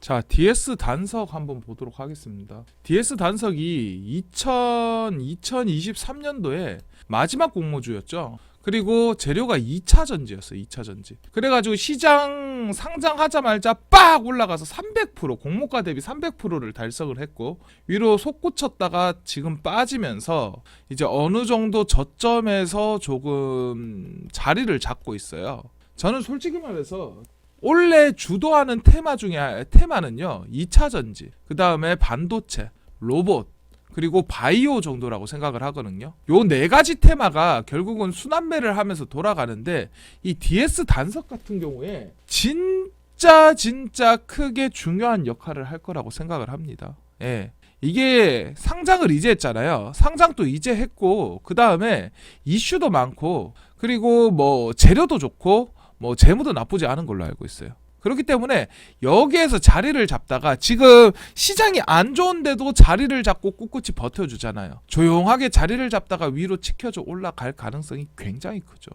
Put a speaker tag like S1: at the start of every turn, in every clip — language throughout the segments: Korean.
S1: 자, DS 단석 한번 보도록 하겠습니다. DS 단석이 2000, 2023년도에 마지막 공모주였죠. 그리고 재료가 2차 전지였어요. 2차 전지. 그래가지고 시장 상장하자마자 빡 올라가서 300% 공모가 대비 300%를 달성을 했고 위로 솟구쳤다가 지금 빠지면서 이제 어느 정도 저점에서 조금 자리를 잡고 있어요. 저는 솔직히 말해서 원래 주도하는 테마 중에 하- 테마는요 2차 전지 그 다음에 반도체 로봇 그리고 바이오 정도라고 생각을 하거든요. 요 네 가지 테마가 결국은 순환매를 하면서 돌아가는데 이 DS 단석 같은 경우에 진짜 진짜 크게 중요한 역할을 할 거라고 생각을 합니다. 예. 이게 상장을 이제 했잖아요. 상장도 이제 했고 그 다음에 이슈도 많고 그리고 뭐 재료도 좋고 뭐 재무도 나쁘지 않은 걸로 알고 있어요. 그렇기 때문에 여기에서 자리를 잡다가 지금 시장이 안 좋은데도 자리를 잡고 꿋꿋이 버텨주잖아요. 조용하게 자리를 잡다가 위로 치켜져 올라갈 가능성이 굉장히 크죠.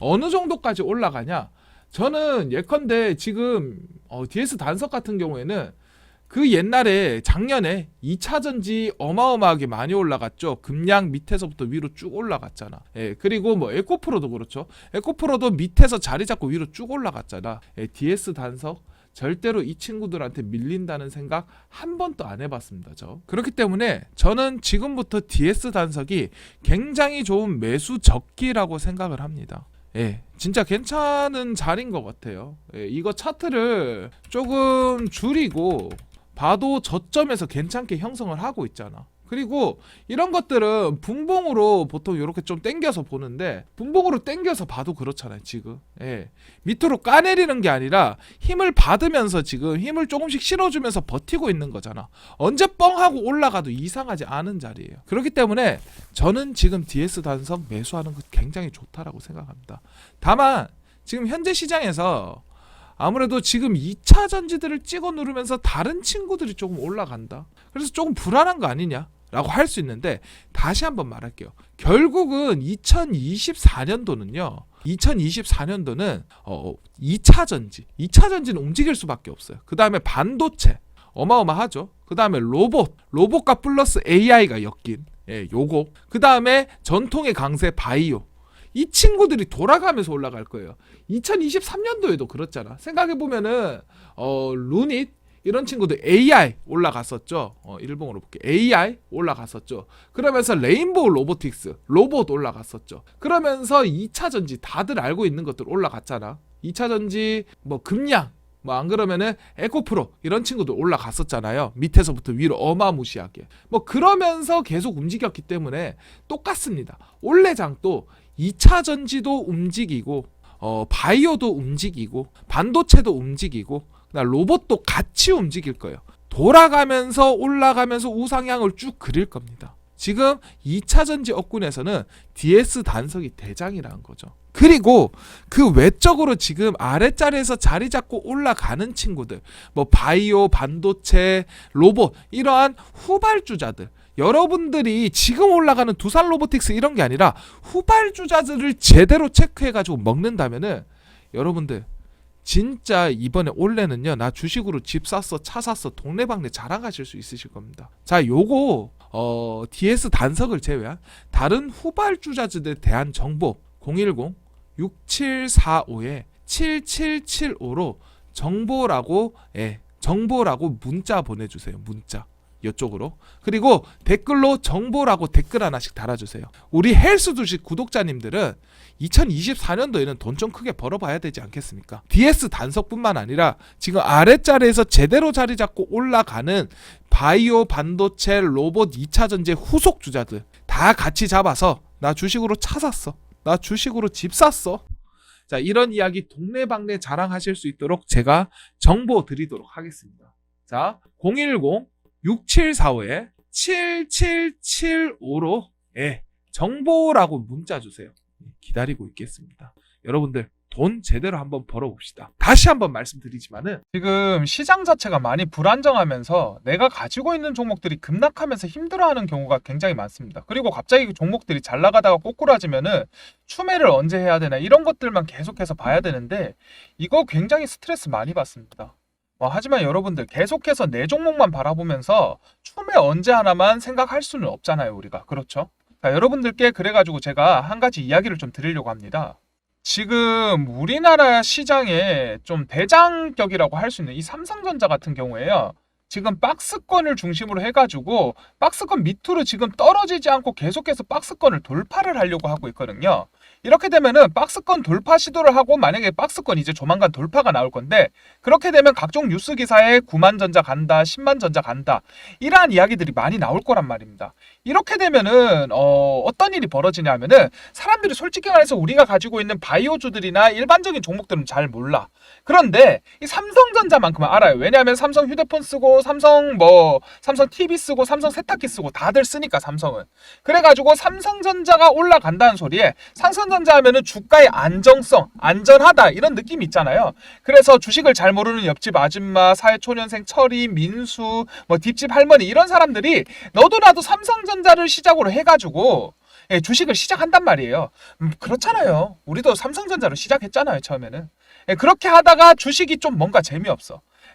S1: 어느 정도까지 올라가냐? 저는 예컨대 지금 어, DS 단석 같은 경우에는 그 옛날에 작년에 2차 전지 어마어마하게 많이 올라갔죠. 금량 밑에서부터 위로 쭉 올라갔잖아. 예, 그리고 뭐 에코프로도 그렇죠. 에코프로도 밑에서 자리 잡고 위로 쭉 올라갔잖아. 예, DS 단석 절대로 이 친구들한테 밀린다는 생각 한 번도 안 해봤습니다. 저 그렇기 때문에 저는 지금부터 DS 단석이 굉장히 좋은 매수 적기라고 생각을 합니다. 예, 진짜 괜찮은 자리인 것 같아요. 예, 이거 차트를 조금 줄이고 봐도 저점에서 괜찮게 형성을 하고 있잖아. 그리고 이런 것들은 분봉으로 보통 이렇게 좀 땡겨서 보는데 분봉으로 땡겨서 봐도 그렇잖아요 지금 예. 밑으로 까내리는 게 아니라 힘을 받으면서 지금 힘을 조금씩 실어주면서 버티고 있는 거잖아 언제 뻥 하고 올라가도 이상하지 않은 자리예요 그렇기 때문에 저는 지금 DS 단석 매수하는 거 굉장히 좋다라고 생각합니다 다만 지금 현재 시장에서 아무래도 지금 2차 전지들을 찍어 누르면서 다른 친구들이 조금 올라간다. 그래서 조금 불안한 거 아니냐? 라고 할 수 있는데 다시 한번 말할게요. 결국은 2024년도는요. 2024년도는 어 2차 전지, 2차 전지는 움직일 수밖에 없어요. 그 다음에 반도체 어마어마하죠. 그 다음에 로봇, 로봇과 플러스 AI가 엮인 예, 요거. 그 다음에 전통의 강세 바이오. 이 친구들이 돌아가면서 올라갈 거예요. 2023년도에도 그렇잖아. 생각해 보면은 어 루닛 이런 친구들 AI 올라갔었죠. 어 일본어로 볼게. AI 올라갔었죠. 그러면서 레인보우 로보틱스 로봇 올라갔었죠. 그러면서 2차 전지 다들 알고 있는 것들 올라갔잖아. 2차 전지 뭐 금량 뭐 안 그러면은 에코프로 이런 친구들 올라갔었잖아요. 밑에서부터 위로 어마무시하게. 뭐 그러면서 계속 움직였기 때문에 똑같습니다. 올레장도 2차 전지도 움직이고 어, 바이오도 움직이고 반도체도 움직이고 그다음 로봇도 같이 움직일 거예요. 돌아가면서 올라가면서 우상향을 쭉 그릴 겁니다. 지금 2차 전지 업군에서는 DS 단석이 대장이라는 거죠. 그리고 그 외적으로 지금 아랫자리에서 자리 잡고 올라가는 친구들, 뭐 바이오, 반도체, 로봇 이러한 후발주자들 여러분들이 지금 올라가는 두산 로보틱스 이런 게 아니라 후발주자들을 제대로 체크해 가지고 먹는다면은 여러분들 진짜 이번에 올해는요 나 주식으로 집 샀어 차 샀어 동네방네 자랑하실 수 있으실 겁니다. 자 요거 어 DS 단석을 제외한 다른 후발주자들에 대한 정보 010 6745에 7775로 정보라고 예 정보라고 문자 보내주세요 문자 이쪽으로 그리고 댓글로 정보라고 댓글 하나씩 달아주세요. 우리 헬스 주식 구독자님들은 2024년도에는 돈 좀 크게 벌어봐야 되지 않겠습니까? DS 단석뿐만 아니라 지금 아랫자리에서 제대로 자리 잡고 올라가는 바이오 반도체 로봇 2차 전지 후속 주자들 다 같이 잡아서 나 주식으로 차 샀어. 나 주식으로 집 샀어. 자 이런 이야기 동네방네 자랑하실 수 있도록 제가 정보 드리도록 하겠습니다. 자 010 6745에 7775로 예, 정보라고 문자 주세요. 기다리고 있겠습니다. 여러분들 돈 제대로 한번 벌어봅시다. 다시 한번 말씀드리지만은
S2: 지금 시장 자체가 많이 불안정하면서 내가 가지고 있는 종목들이 급락하면서 힘들어하는 경우가 굉장히 많습니다. 그리고 갑자기 그 종목들이 잘 나가다가 꼬꾸라지면은 추매를 언제 해야 되나 이런 것들만 계속해서 봐야 되는데 이거 굉장히 스트레스 많이 받습니다. 어, 하지만 여러분들 계속해서 내 종목만 바라보면서 춤에 언제 하나만 생각할 수는 없잖아요, 우리가. 그렇죠? 자, 여러분들께 그래가지고 제가 한 가지 이야기를 좀 드리려고 합니다. 지금 우리나라 시장에 좀 대장격이라고 할 수 있는 이 삼성전자 같은 경우에요. 지금 박스권을 중심으로 해가지고 박스권 밑으로 지금 떨어지지 않고 계속해서 박스권을 돌파를 하려고 하고 있거든요. 이렇게 되면은 박스권 돌파 시도를 하고 만약에 박스권 이제 조만간 돌파가 나올 건데 그렇게 되면 각종 뉴스 기사에 9만 전자 간다, 10만 전자 간다 이러한 이야기들이 많이 나올 거란 말입니다. 이렇게 되면은 어, 어떤 일이 벌어지냐 하면은 사람들이 솔직히 말해서 우리가 가지고 있는 바이오주들이나 일반적인 종목들은 잘 몰라. 그런데 이 삼성전자만큼은 알아요. 왜냐하면 삼성 휴대폰 쓰고 삼성 뭐 삼성 TV 쓰고 삼성 세탁기 쓰고 다들 쓰니까 삼성은. 그래가지고 삼성전자가 올라간다는 소리에 삼성전자 하면은 주가의 안정성, 안전하다 이런 느낌이 있잖아요. 그래서 주식을 잘 모르는 옆집 아줌마, 사회초년생 철이, 민수, 뭐 뒷집 할머니 이런 사람들이 너도 나도 삼성전자를 시작으로 해가지고 예, 주식을 시작한단 말이에요. 음, 그렇잖아요. 우리도 삼성전자로 시작했잖아요 처음에는. 예, 그렇게 하다가 주식이 좀 뭔가 재미없어.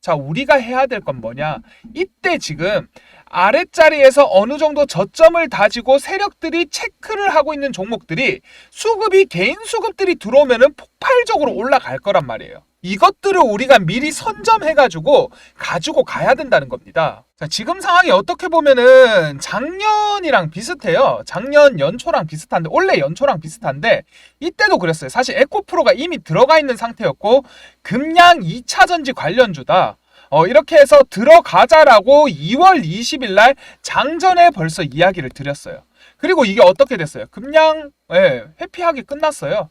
S2: 자, 우리가 해야 될 건 뭐냐? 이때 지금 아랫자리에서 어느 정도 저점을 다지고 세력들이 체크를 하고 있는 종목들이 수급이 개인 수급들이 들어오면은 폭발적으로 올라갈 거란 말이에요. 이것들을 우리가 미리 선점해가지고 가지고 가야 된다는 겁니다. 자, 지금 상황이 어떻게 보면은 작년이랑 비슷해요. 작년 연초랑 비슷한데, 원래 연초랑 비슷한데, 이때도 그랬어요. 사실 에코프로가 이미 들어가 있는 상태였고, 금양 2차전지 관련주다. 어, 이렇게 해서 들어가자라고 2월 20일 날 장전에 벌써 이야기를 드렸어요. 그리고 이게 어떻게 됐어요? 금양, 예, 회피하게 끝났어요.